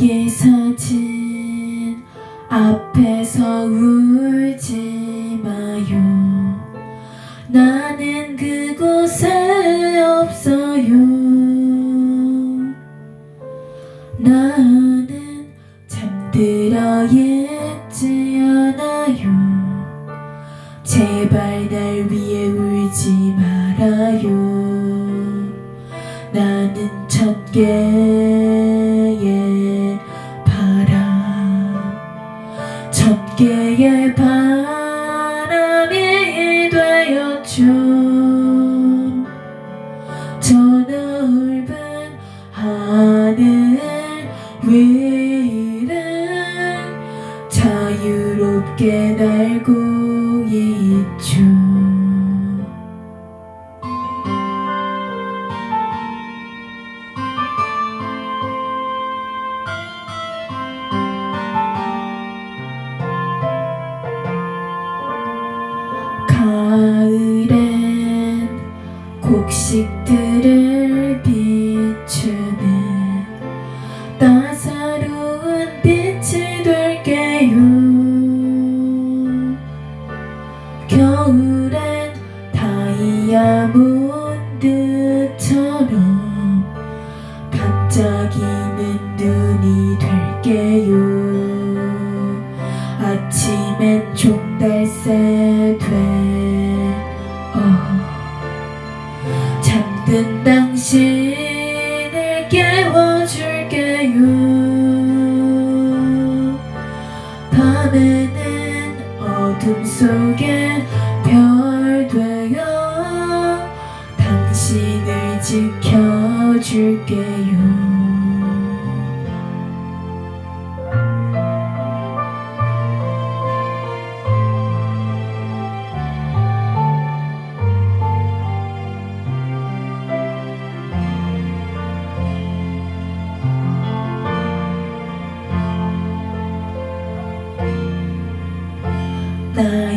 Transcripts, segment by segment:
나의 사진 앞에서 울지 마요. 나는 그곳에 없어요. 나는 잠들어 있지 않아요. 제발 날 위해 울지 말아요. 나는 천 개의 천 개의 바람이 되었죠. 저 넓은 하늘 위 곡식들을 비추는 따사로운 빛이 될게요. 겨울엔 다이아몬드처럼 반짝이는 눈이 될게요. 아침엔 종달새 속에 별 되어 당신을 지켜줄게요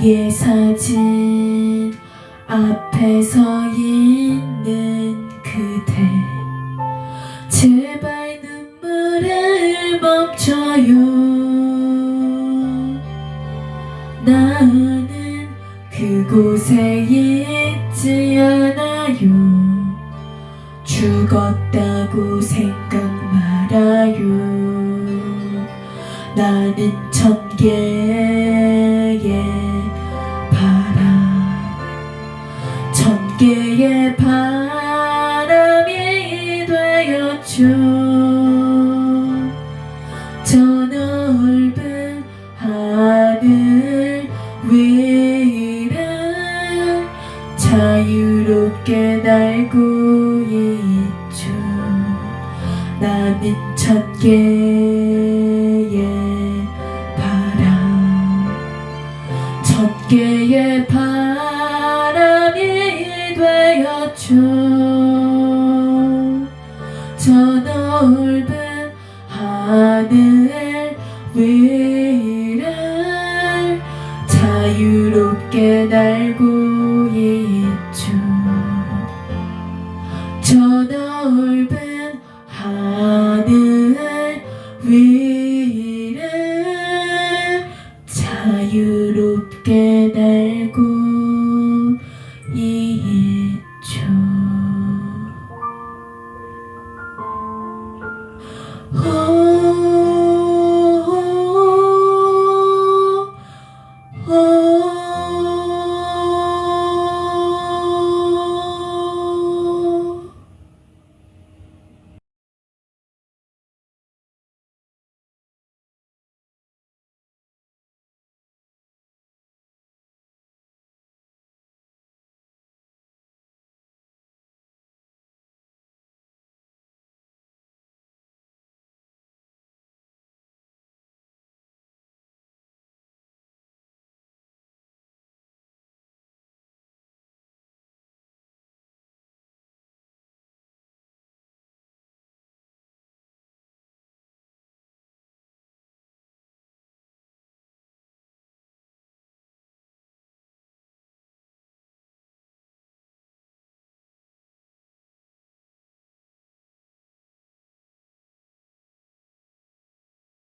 나의 사진 앞에 서 있는 그대. 제발 눈물을 멈춰요. 나는 그곳에 있지 않아요. 죽었다고 생각 말아요. 나는 천개 천 개의 바람이 되었죠. 저 넓은 하늘 위를 자유롭게 날고 있죠. 나는 천 개의 바람, 천 개의 바람 멈춰. 저 넓은 하늘 위를 자유롭게 날고